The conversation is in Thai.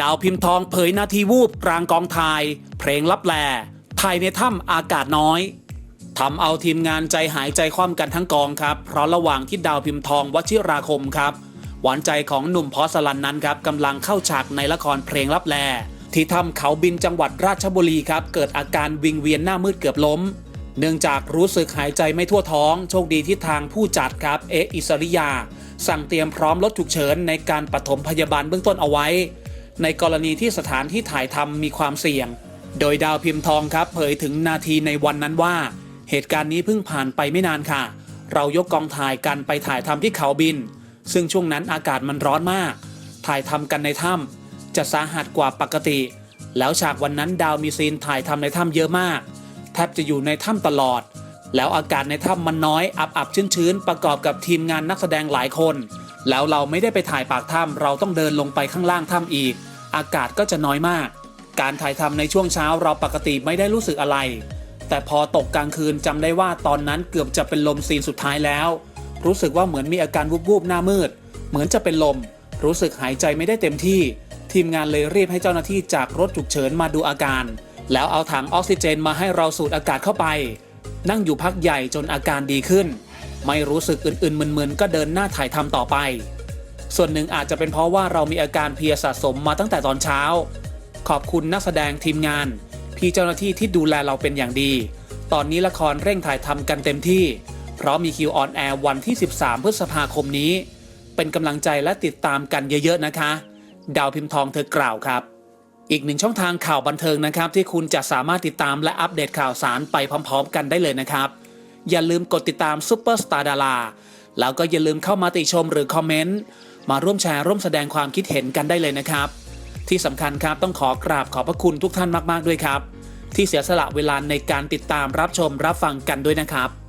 ดาวพิมพ์ทองเผยนาทีวูบกลางกองถ่าย เพลงลับแลไทยในถ้ำอากาศน้อยทำเอาทีมงานใจหายใจคว่ำกันทั้งกองครับ เพราะระหว่างที่ดาวพิมพ์ทองวชิราคมครับ หวานใจของหนุ่มพอสลันนั้นครับกำลังเข้าฉากในละครเพลงลับแล ที่ถ้ำเขาบินจังหวัดราชบุรีครับ เกิดอาการวิงเวียนหน้ามืดเกือบล้ม เนื่องจากรู้สึกหายใจไม่ทั่วท้อง โชคดีที่ทางผู้จัดครับ เออิสริยา สั่งเตรียมพร้อมรถฉุกเฉินในการปฐมพยาบาลเบื้องต้นเอาไว้ ในกรณีที่สถานที่ถ่ายทำมีความเสี่ยง โดยดาวพิมพ์ทองครับเผยถึงนาทีในวันนั้นว่า เหตุการณ์นี้เพิ่งผ่านไปไม่นานค่ะ เรายกกองถ่ายกันไปถ่ายทำที่เขาบิน ซึ่งช่วงนั้นอากาศมันร้อนมาก ถ่ายทำกันในถ้ำจะสาหัสกว่าปกติ แล้วฉากวันนั้นดาวมีซีนถ่ายทำในถ้ำเยอะมาก แทบจะอยู่ในถ้ำตลอด แล้วอากาศในถ้ำมันน้อยอับอับชื้นชื้นๆประกอบกับทีมงานนักแสดงหลายคน แล้วเราไม่ได้ไปถ่ายปากถ้ำเราต้องเดินลงไปข้างล่างถ้ำอีก อากาศก็จะน้อยมาก การถ่ายทำในช่วงเช้าเราปกติไม่ได้รู้สึกอะไร แต่พอตกกลางคืนจำได้ว่าตอนนั้นเกือบจะเป็นลมซีนสุดท้ายแล้ว รู้สึกว่าเหมือนมีอาการวูบๆหน้ามืด เหมือนจะเป็นลม รู้สึกหายใจไม่ได้เต็มที่ ทีมงานเลยรีบให้เจ้าหน้าที่จากรถฉุกเฉินมาดูอาการ แล้วเอาถังออกซิเจนมาให้เราสูดอากาศเข้าไป นั่งอยู่พักใหญ่จนอาการดีขึ้น ไม่รู้สึกอื่นๆมึนๆก็เดินหน้าถ่ายทำต่อไป ส่วนหนึ่งอาจจะเป็นเพราะว่าเรามีอาการเพียสะสมมาตั้งแต่ตอนเช้า ขอบคุณนักแสดงทีมงาน พี่เจ้าหน้าที่ที่ดูแลเราเป็นอย่างดี ตอนนี้ละครเร่งถ่ายทำกันเต็มที่ เพราะมีคิวออนแอร์วันที่ 13 พฤษภาคมนี้ เป็นกำลังใจและติดตามกันเยอะๆนะคะ ดาวพิมพ์ทองเธอกล่าวครับอีกหนึ่งช่องทางข่าวบันเทิงนะครับ ที่คุณจะสามารถติดตามและอัปเดตข่าวสารไปพร้อม ๆ กันได้เลยนะครับ อย่าลืมกดติดตามซุปเปอร์สตาร์ดาราแล้วก็อย่าลืมเข้ามาติชมหรือคอมเมนต์มาร่วมแชร์ร่วมแสดงความคิดเห็นกันได้เลยนะครับ ที่สำคัญครับต้องขอกราบขอบพระคุณทุกท่านมาก ๆ ด้วยครับ ที่เสียสละเวลาในการติดตามรับชมรับฟังกันด้วยนะครับ